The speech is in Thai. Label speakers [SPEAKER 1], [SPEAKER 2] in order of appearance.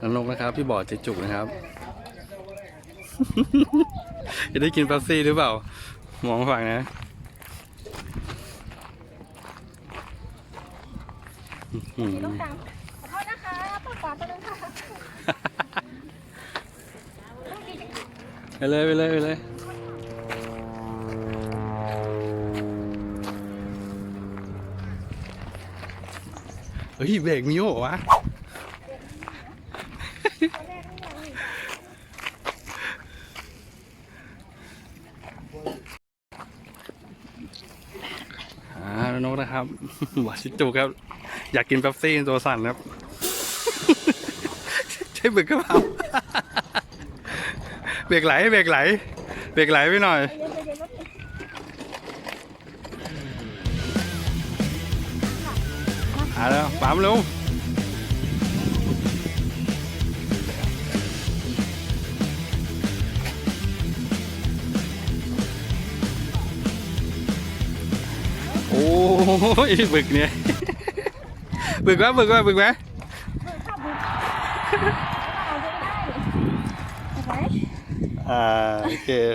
[SPEAKER 1] น้องนกนะครับพี่บ่อเจจุกนะครับ จะได้กินเป๊ปซี่หรือเปล่า มองฝั่งนะอื้อหือ
[SPEAKER 2] ต้องดังขอโทษนะคะปากปากตัวนึงค่ะ
[SPEAKER 1] ไปเลยไปเลยไปเลย เฮ้ยเบรกมีโหวะอ่านกนะครับหวาชิจูครับ อยากกินเป๊ปซี่ตัวสั่นครับ ใช่เบรกก็เปล่าเบรกไหลเบรกไหล เบรกไหลไปหน่อย อ่าแล้วปั๊มเร็วโอ้ยบึกเนี่ยบึกวะบึกวะบึกวะ
[SPEAKER 2] เอาไปได้เห็นไหม
[SPEAKER 1] อ่าโอเค